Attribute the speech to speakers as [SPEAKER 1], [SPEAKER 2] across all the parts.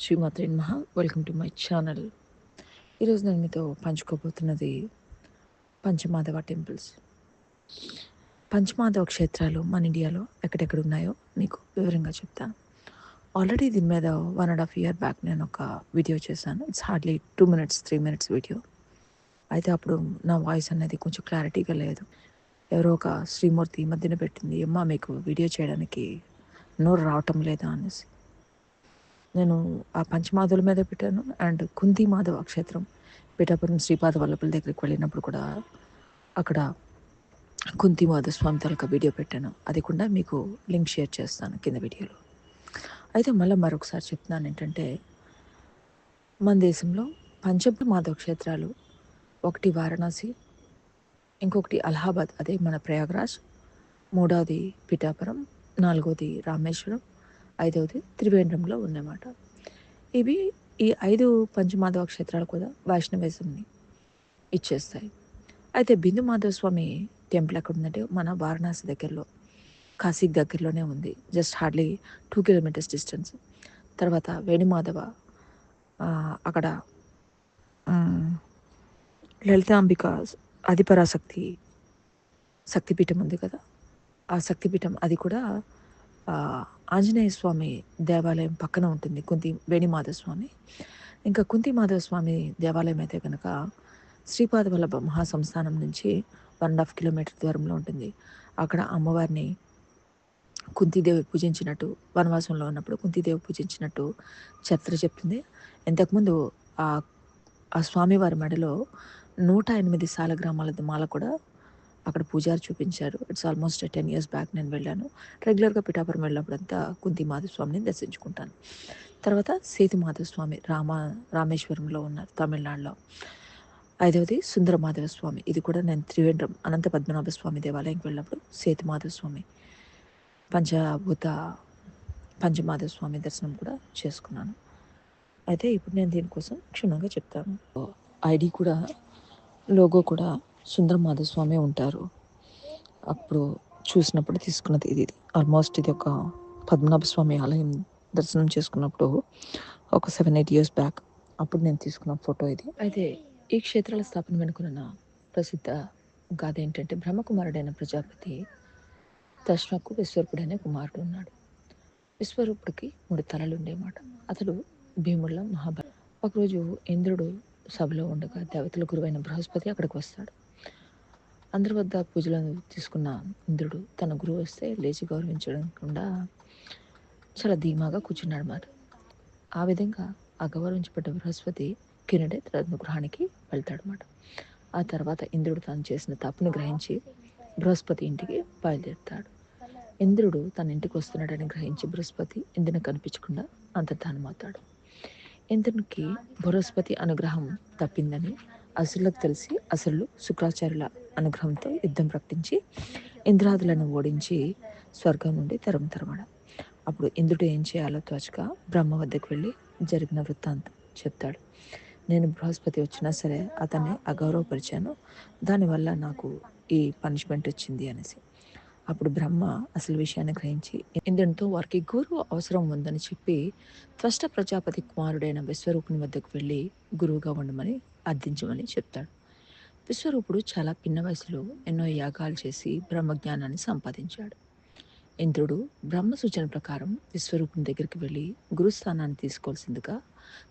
[SPEAKER 1] శ్రీమాత్రి మహా welcome to my channel ఈరోజు నేను మీతో పంచుకోబోతున్నది పంచమాధవ టెంపుల్స్ పంచమాధవ క్షేత్రాలు మన ఇండియాలో ఎక్కడెక్కడ ఉన్నాయో మీకు వివరంగా చెప్తా ఆల్రెడీ దీని మీద one and half year back నేను ఒక వీడియో చేశాను it's hardly two minutes three minutes video అయితే అప్పుడు నా వాయిస్ అనేది కొంచెం క్లారిటీగా లేదు ఎవరో ఒక శ్రీమూర్తి మధ్యన పెట్టింది అమ్మ మీకు వీడియో చేయడానికి నోరు రావటం లేదా అనేసి నేను ఆ పంచమాధుల మీద పెట్టాను అండ్ కుంతి మాధవ క్షేత్రం పిఠాపురం శ్రీపాద వల్లభుల దగ్గరికి వెళ్ళినప్పుడు కూడా అక్కడ కుంతి మాధవ స్వామి తాలూకా వీడియో పెట్టాను అది కూడా మీకు లింక్ షేర్ చేస్తాను కింద వీడియోలో అయితే మళ్ళీ మరొకసారి చెప్తున్నాను ఏంటంటే మన దేశంలో పంచబ్ మాధవ క్షేత్రాలు ఒకటి వారణాసి ఇంకొకటి అలహాబాద్ అదే మన ప్రయాగరాజ్ మూడవది పిఠాపురం నాలుగోది రామేశ్వరం ఐదవది త్రివేంద్రంలో ఉందన్నమాట ఇవి ఈ ఐదు పంచమాధవ క్షేత్రాలు కూడా వైష్ణవిజంని ఇచ్చేస్తాయి అయితే బిందు మాధవ స్వామి టెంపుల్ ఎక్కడ ఉందంటే మన వారణాసి దగ్గరలో కాశీకి దగ్గరలోనే ఉంది just hardly two kilometres distance తర్వాత వేణుమాధవ అక్కడ లలితాంబిక అధిపరాశక్తి శక్తిపీఠం ఉంది కదా ఆ శక్తిపీఠం అది కూడా ఆంజనేయ స్వామి దేవాలయం పక్కన ఉంటుంది కుంతి వేణిమాధవస్వామి ఇంకా కుంతి మాధవస్వామి దేవాలయం అయితే కనుక శ్రీపాద వల్లభ మహాసంస్థానం నుంచి వన్ అండ్ హాఫ్ కిలోమీటర్ దూరంలో ఉంటుంది అక్కడ అమ్మవారిని కుంతిదేవి పూజించినట్టు వనవాసంలో ఉన్నప్పుడు కుంతిదేవి పూజించినట్టు చరిత్ర చెప్తుంది ఇంతకుముందు ఆ స్వామివారి మెడలో నూట ఎనిమిది సాల గ్రామాల మాల కూడా అక్కడ పూజారి చూపించారు it's almost ten years back నేను వెళ్ళాను రెగ్యులర్గా పిఠాపురం వెళ్ళినప్పుడంతా కుంతి మాధవస్వామిని దర్శించుకుంటాను తర్వాత సేతు మాధవస్వామి రామ రామేశ్వరంలో ఉన్నారు తమిళనాడులో ఐదవది సుందర మాధవ స్వామి ఇది కూడా నేను త్రివేంద్రం అనంత పద్మనాభ స్వామి దేవాలయంకి వెళ్ళినప్పుడు సేతు మాధవ స్వామి పంచభూత పంచమాధవ స్వామి దర్శనం కూడా చేసుకున్నాను అయితే ఇప్పుడు నేను దీనికోసం క్షుణ్ణంగా చెప్తాను ఐడి కూడా లోగో కూడా సుందరమాధస్వామి ఉంటారు అప్పుడు చూసినప్పుడు తీసుకున్నది ఇది ఆల్మోస్ట్ ఇది ఒక పద్మనాభ స్వామి ఆలయం దర్శనం చేసుకున్నప్పుడు ఒక సెవెన్ ఎయిట్ ఇయర్స్ బ్యాక్ అప్పుడు నేను తీసుకున్న ఫోటో ఇది
[SPEAKER 2] అయితే ఈ క్షేత్రాల స్థాపన వెనుకున్న ప్రసిద్ధ గాథ ఏంటంటే బ్రహ్మకుమారుడైన ప్రజాపతి దర్శనకు విశ్వరూపుడైన కుమారుడు ఉన్నాడు విశ్వరూపుడికి మూడు తలలు ఉండేమాట అతడు భీముళ్ళ మహాభారత ఒకరోజు ఇంద్రుడు సభలో ఉండగా దేవతల గురువైన బృహస్పతి అక్కడికి వస్తాడు అందరి వద్ద పూజలను తీసుకున్న ఇంద్రుడు తన గురువు వస్తే లేచి గౌరవించకుండా చాలా ధీమాగా కూర్చున్నాడు మాట ఆ విధంగా ఆ గౌరవించబడ్డ బృహస్పతి కిరణే తన గృహానికి వెళ్తాడనమాట ఆ తర్వాత ఇంద్రుడు తను చేసిన తప్పును గ్రహించి బృహస్పతి ఇంటికి బయలుదేరుతాడు ఇంద్రుడు తన ఇంటికి వస్తున్నాడని గ్రహించి బృహస్పతి ఇంద్రుని కనిపించకుండా అంతర్ధానమవుతాడు ఇంద్రునికి బృహస్పతి అనుగ్రహం తప్పిందని అసలు తెలిసి అసలు శుక్రాచార్యుల అనుగ్రహంతో యుద్ధం ప్రకటించి ఇంద్రాదులను ఓడించి స్వర్గం నుండి తరం తరమడం అప్పుడు ఇంద్రుడు ఏం చేయాలో తోచక బ్రహ్మ వద్దకు వెళ్ళి జరిగిన వృత్తాంతం చెప్తాడు నేను బృహస్పతి వచ్చినా సరే అతన్ని అగౌరవపరిచాను దానివల్ల నాకు ఈ పనిష్మెంట్ వచ్చింది అనేసి అప్పుడు బ్రహ్మ అసలు విషయాన్ని గ్రహించి ఇంద్రునితో వారికి గురువు అవసరం ఉందని చెప్పి త్వష్ట ప్రజాపతి కుమారుడైన విశ్వరూపుని వద్దకు వెళ్ళి గురువుగా ఉండమని అర్థించమని చెప్తాడు విశ్వరూపుడు చాలా పిన్న వయసులో ఎన్నో యాగాలు చేసి బ్రహ్మజ్ఞానాన్ని సంపాదించాడు ఇంద్రుడు బ్రహ్మ సూచన ప్రకారం విశ్వరూపుని దగ్గరికి వెళ్ళి గురుస్థానాన్ని తీసుకోవాల్సిందిగా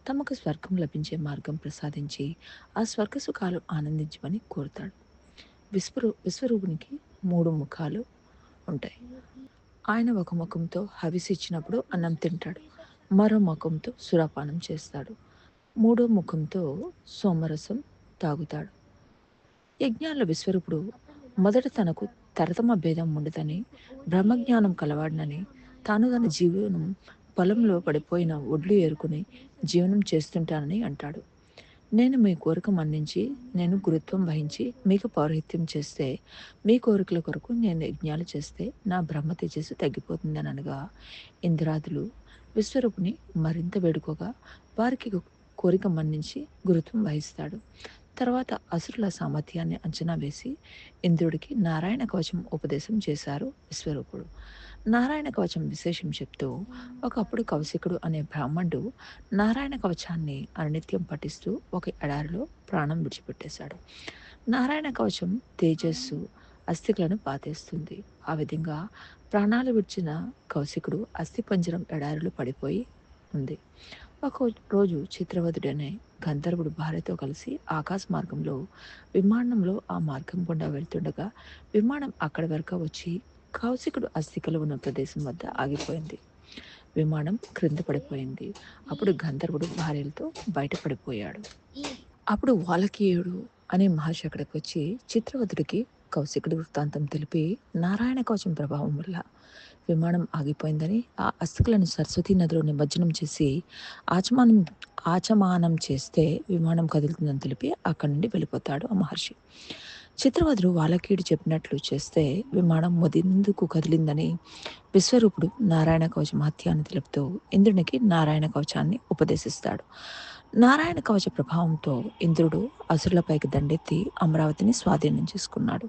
[SPEAKER 2] తమకు స్వర్గం లభించే మార్గం ప్రసాదించి ఆ స్వర్గ సుఖాలు ఆనందించమని కోరుతాడు విశ్వరూ విశ్వరూపునికి మూడు ముఖాలు ఉంటాయి ఆయన ఒక ముఖంతో హవిస్ ఇచ్చినప్పుడు అన్నం తింటాడు మరో ముఖంతో సురాపానం చేస్తాడు మూడో ముఖంతో సోమరసం తాగుతాడు యజ్ఞాల విశ్వరూపుడు మొదట తనకు తరతమ భేదం ఉండదని బ్రహ్మజ్ఞానం కలవాడినని తాను తన జీవనం పొలంలో పడిపోయిన ఒడ్లు ఏరుకుని జీవనం చేస్తుంటానని అంటాడు నేను మీ కోరిక మన్నించి నేను గురుత్వం వహించి మీకు పౌరహిత్యం చేస్తే మీ కోరికల కొరకు నేను యజ్ఞాలు చేస్తే నా బ్రహ్మ తేజస్సు అని అనగా ఇంద్రాదులు విశ్వరూపుని మరింత వేడుకోగా వారికి కోరిక మన్నించి గురుత్వం వహిస్తాడు తర్వాత అసురుల సామర్థ్యాన్ని అంచనా వేసి ఇంద్రుడికి నారాయణ కవచం ఉపదేశం చేశారు విశ్వరూపుడు నారాయణ కవచం విశేషం చెప్తూ ఒకప్పుడు కౌశికుడు అనే బ్రాహ్మణుడు నారాయణ కవచాన్ని అనునిత్యం పఠిస్తూ ఒక ఎడారిలో ప్రాణం విడిచిపెట్టేశాడు నారాయణ కవచం తేజస్సు అస్థికులను పాతేస్తుంది ఆ విధంగా ప్రాణాలు విడిచిన కౌశికుడు అస్థిపంజరం ఎడారిలో పడిపోయి ఉంది ఒక రోజు చిత్రవధుడనే గంధర్వుడు భార్యతో కలిసి ఆకాశ మార్గంలో విమానంలో ఆ మార్గం గుండా వెళ్తుండగా విమానం అక్కడి వరకు వచ్చి కౌశికుడు అస్థికలు ఉన్న ప్రదేశం వద్ద ఆగిపోయింది విమానం క్రింద పడిపోయింది అప్పుడు గంధర్వుడు భార్యలతో బయటపడిపోయాడు అప్పుడు వాలకీయుడు అనే మహర్షి అక్కడికి వచ్చి చిత్రవతుడికి కౌశికుడు వృత్తాంతం తెలిపి నారాయణ కవచం ప్రభావం వల్ల విమానం ఆగిపోయిందని ఆ అస్థికులను సరస్వతీ నదిలో నిమజ్జనం చేసి ఆచమానం ఆచమానం చేస్తే విమానం కదులుతుందని తెలిపి అక్కడి నుండి వెళ్ళిపోతాడు ఆ మహర్షి చిత్రవదులు వాళ్ళకీడు చెప్పినట్లు చేస్తే విమానం మొదందుకు కదిలిందని విశ్వరూపుడు నారాయణ కవచ మహత్యాన్ని తెలుపుతూ ఇంద్రునికి నారాయణ కవచాన్ని ఉపదేశిస్తాడు నారాయణ కవచ ప్రభావంతో ఇంద్రుడు అసురులపైకి దండెత్తి అమరావతిని స్వాధీనం చేసుకున్నాడు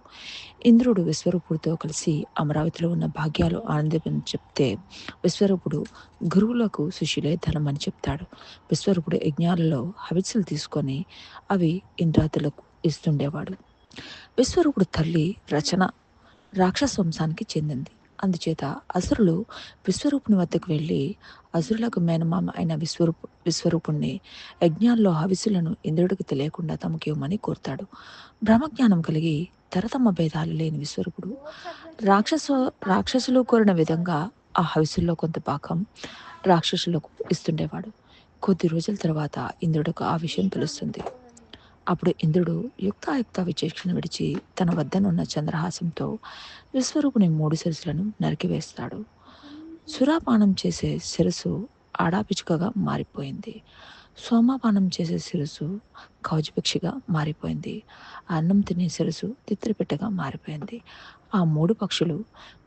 [SPEAKER 2] ఇంద్రుడు విశ్వరూపుడితో కలిసి అమరావతిలో ఉన్న భాగ్యాలు ఆనందించని చెప్తే విశ్వరూపుడు గురువులకు సుశీలే ధనం అని చెప్తాడు విశ్వరూపుడు యజ్ఞాలలో హవిత్సలు తీసుకొని అవి ఇంద్రాతులకు ఇస్తుండేవాడు విశ్వరూపుడు తల్లి రచన రాక్షస వంశానికి చెందింది అందుచేత అసురులు విశ్వరూపుని వద్దకు వెళ్ళి అసురులకు మేనమామ అయిన విశ్వరూప విశ్వరూపుణ్ణి యజ్ఞాల్లో హవిసులను ఇంద్రుడికి తెలియకుండా తమకి ఇవ్వమని కోరుతాడు బ్రహ్మజ్ఞానం కలిగి తరతమ్మ భేదాలు లేని విశ్వరూపుడు రాక్షస రాక్షసులు కోరిన విధంగా ఆ హవిసుల్లో కొంత భాగం రాక్షసులకు ఇస్తుండేవాడు కొద్ది రోజుల తర్వాత ఇంద్రుడికి ఆ విషయం తెలుస్తుంది అప్పుడు ఇంద్రుడు యుక్తాయుక్త విచేక్షణ విడిచి తన వద్దనున్న చంద్రహాసంతో విశ్వరూపుని మూడు శిరసులను నరికివేస్తాడు సురాపానం చేసే శిరస్సు ఆడాపిచుకగా మారిపోయింది సోమాపానం చేసే శిరస్సు కౌజుపక్షిగా మారిపోయింది అన్నం తినే శిరస్సు తిత్రిపెట్టగా మారిపోయింది ఆ మూడు పక్షులు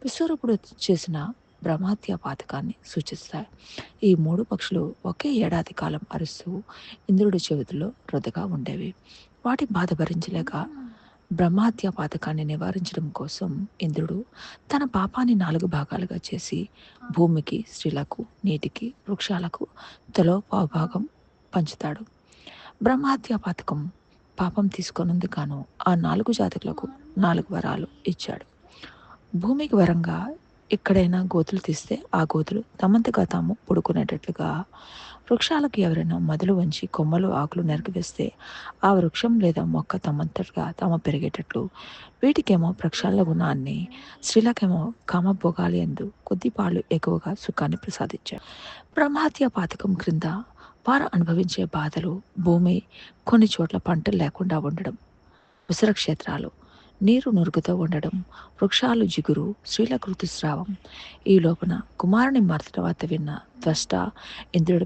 [SPEAKER 2] విశ్వరూపుడు చేసిన భ్రమాత్య పాతకాన్ని సూచిస్తాయి ఈ మూడు పక్షులు ఒకే ఏడాది కాలం అరుస్తూ ఇంద్రుడి చెవితిలో రొదగా ఉండేవి వాటి బాధ భరించలేక బ్రహ్మాత్య పాతకాన్ని నివారించడం కోసం ఇంద్రుడు తన పాపాన్ని నాలుగు భాగాలుగా చేసి భూమికి స్త్రీలకు నీటికి వృక్షాలకు తలో భాగం పంచుతాడు బ్రహ్మాత్య పాతకం పాపం తీసుకున్నందుకు ఆ నాలుగు జాతకులకు నాలుగు వరాలు ఇచ్చాడు భూమికి వరంగా ఎక్కడైనా గోతులు తీస్తే ఆ గోతులు తమంతగా తాము పుడుకునేటట్లుగా వృక్షాలకు ఎవరైనా మొదలు వంచి కొమ్మలు ఆకులు నరికివేస్తే ఆ వృక్షం లేదా మొక్క తమంతటిగా తాము పెరిగేటట్లు వీటికేమో వృక్షాల గుణాన్ని స్త్రీలకేమో కామ భోగాలి ఎందు కొద్దిపాళ్ళు ఎక్కువగా సుఖాన్ని ప్రసాదించారు బ్రహ్మహత్య పాతకం క్రింద వారు అనుభవించే బాధలు భూమి కొన్ని చోట్ల పంటలు లేకుండా ఉండడం ఉసిరక్షేత్రాలు నీరు నురుగుతో ఉండడం వృక్షాలు జిగురు స్త్రీల కృతిస్రావం ఈ లోపల కుమారుని మరత తర్వాత విన్న ద్వష్ట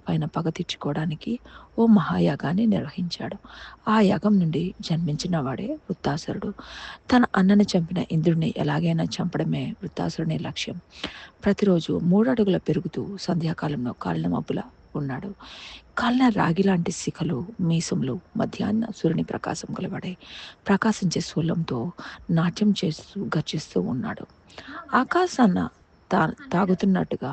[SPEAKER 2] పైన పగ తీర్చుకోవడానికి ఓ మహాయాగాన్ని నిర్వహించాడు ఆ యాగం నుండి జన్మించిన వాడే వృత్తాసురుడు తన అన్నను చంపిన ఇంద్రుడిని ఎలాగైనా చంపడమే వృత్తాసురుని లక్ష్యం ప్రతిరోజు మూడడుగుల పెరుగుతూ సంధ్యాకాలంలో కాళ్ళ మబ్బుల ఉన్నాడు రాగి లాంటి శిఖలు మీసంలో మధ్యాహ్న సూర్యుని ప్రకాశం కలబడే ప్రకాశించే సూలంతో నాట్యం చేస్తూ గర్జిస్తూ ఉన్నాడు ఆకాశాన్న తా తాగుతున్నట్టుగా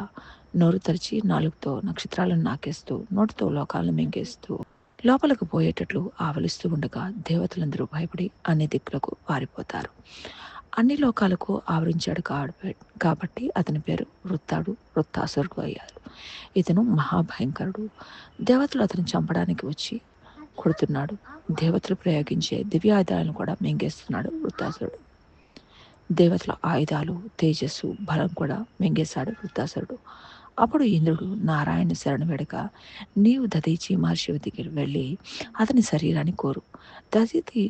[SPEAKER 2] నోరు తరిచి నాలుగుతో నక్షత్రాలను నాకేస్తూ నోటితో లోకాలను మింగేస్తూ లోపలకు పోయేటట్లు ఆవలిస్తూ ఉండగా దేవతలందరూ భయపడి అన్ని దిక్కులకు పారిపోతారు అన్ని లోకాలకు ఆవరించాడు కాబట్టి అతని పేరు వృత్తాడు వృత్తాసురుడు అయ్యారు ఇతను మహాభయంకరుడు దేవతలు అతను చంపడానికి వచ్చి కొడుతున్నాడు దేవతలు ప్రయోగించే దివ్యాయుధాలను కూడా మింగేస్తున్నాడు వృత్తాసురుడు దేవతల ఆయుధాలు తేజస్సు బలం కూడా మింగేశాడు వృత్తాసురుడు అప్పుడు ఇంద్రుడు నారాయణ శరణు వేడక నీవు దదీచి మహర్షి దగ్గర వెళ్ళి అతని శరీరాన్ని కోరు దదీతి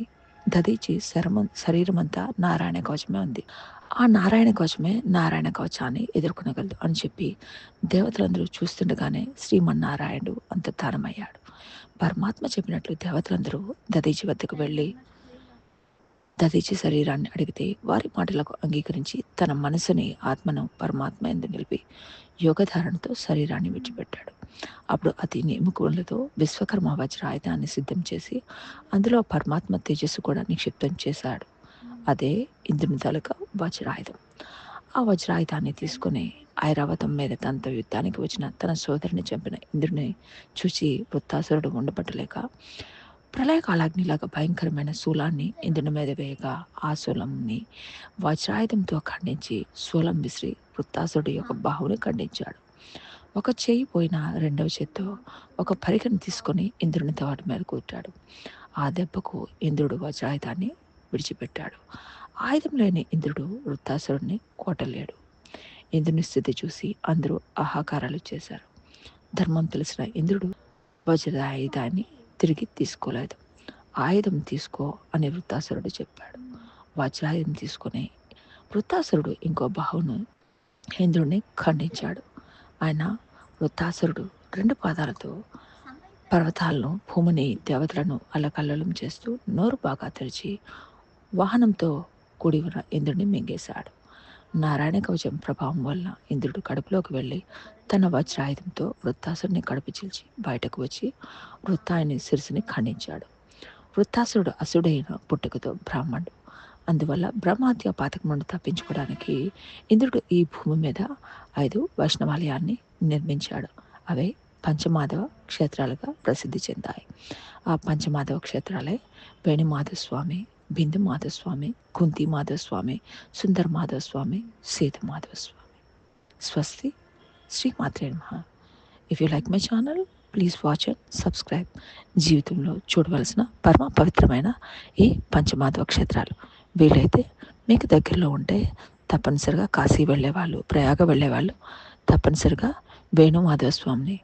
[SPEAKER 2] దదీచి శరమం శరీరమంతా నారాయణ కవచమే ఉంది ఆ నారాయణ కవచమే నారాయణ కవచాన్ని ఎదుర్కొనగలదు అని చెప్పి దేవతలందరూ చూస్తుండగానే శ్రీమన్నారాయణుడు అంతర్ధానమయ్యాడు పరమాత్మ చెప్పినట్లు దేవతలందరూ దదీచి వద్దకు వెళ్ళి దదీచి శరీరాన్ని అడిగితే వారి మాటలకు అంగీకరించి తన మనసుని ఆత్మను పరమాత్మ ఎందు నిలిపి యోగధారణతో శరీరాన్ని విడిచిపెట్టాడు అప్పుడు అతి నియమకులతో విశ్వకర్మ వజ్రాయుధాన్ని సిద్ధం చేసి అందులో పరమాత్మ తేజస్సు కూడా నిక్షిప్తం చేశాడు అదే ఇంద్రుని తలక వజ్రాయుధం ఆ వజ్రాయుధాన్ని తీసుకుని ఐరావతం మీద తంత యుద్ధానికి వచ్చిన తన సోదరుని చంపిన ఇంద్రుని చూసి వృత్తాసురుడు ఉండబట్టలేక ప్రళయకాలాగ్నిలాగా భయంకరమైన శూలాన్ని ఇంద్రుని మీద వేయగా ఆ శూలంని వజ్రాయుధంతో ఖండించి శూలం విసిరి వృత్తాసురుడు యొక్క బాహువుని ఖండించాడు ఒక చేయి పోయిన రెండవ చేత్తో ఒక పరికను తీసుకొని ఇంద్రుని తవాటి మీద కూర్చాడు ఆ దెబ్బకు ఇంద్రుడు వజ్రాయుధాన్ని విడిచిపెట్టాడు ఆయుధం లేని ఇంద్రుడు వృత్తాసురుణ్ణి కోటలేడు ఇంద్రుని స్థితి చూసి అందరూ ఆహాకారాలు చేశారు ధర్మం తెలిసిన ఇంద్రుడు వజ్ర ఆయుధాన్ని తిరిగి తీసుకోలేదు ఆయుధం తీసుకో అని వృత్తాసురుడు చెప్పాడు వజ్రాయుధం తీసుకుని వృత్తాసురుడు ఇంకో బాహును ఇంద్రుడిని ఖండించాడు ఆయన వృత్తాసురుడు రెండు పాదాలతో పర్వతాలను భూమిని దేవతలను అల్లకల్లలం చేస్తూ నోరు బాగా తెరిచి వాహనంతో కూడి ఉన్న ఇంద్రుడిని మింగేశాడు నారాయణ కవచం ప్రభావం వల్ల ఇంద్రుడు కడుపులోకి వెళ్ళి తన వజ్రాయుధంతో వృత్తాసుడిని కడుపు చీల్చి బయటకు వచ్చి వృత్తాయుని శిరసుని ఖండించాడు వృత్తాసురుడు అసుడైన పుట్టుకతో బ్రాహ్మణుడు అందువల్ల బ్రహ్మాత్య పాతకముడు తప్పించుకోవడానికి ఇంద్రుడు ఈ భూమి మీద ఐదు వైష్ణవాలయాన్ని నిర్మించాడు అవే పంచమాధవ క్షేత్రాలుగా ప్రసిద్ధి చెందాయి ఆ పంచమాధవ క్షేత్రాలే వేణుమాధవ స్వామి బిందు మాధవస్వామి కుంతి మాధవస్వామి సుందర్ మాధవస్వామి సేతు మాధవస్వామి స్వస్తి శ్రీ మాత్రే నమ if you like my channel please watch and subscribe జీవితంలో చూడవలసిన పరమ పవిత్రమైన ఈ పంచమాధవ క్షేత్రాలు వీలైతే మీకు దగ్గరలో ఉంటే తప్పనిసరిగా కాశీ వెళ్ళేవాళ్ళు ప్రయాగ వెళ్ళేవాళ్ళు తప్పనిసరిగా వేణు స్వామిని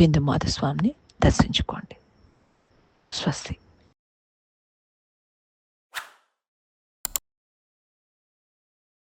[SPEAKER 2] బిందు మాధవ స్వామిని దర్శించుకోండి స్వస్తి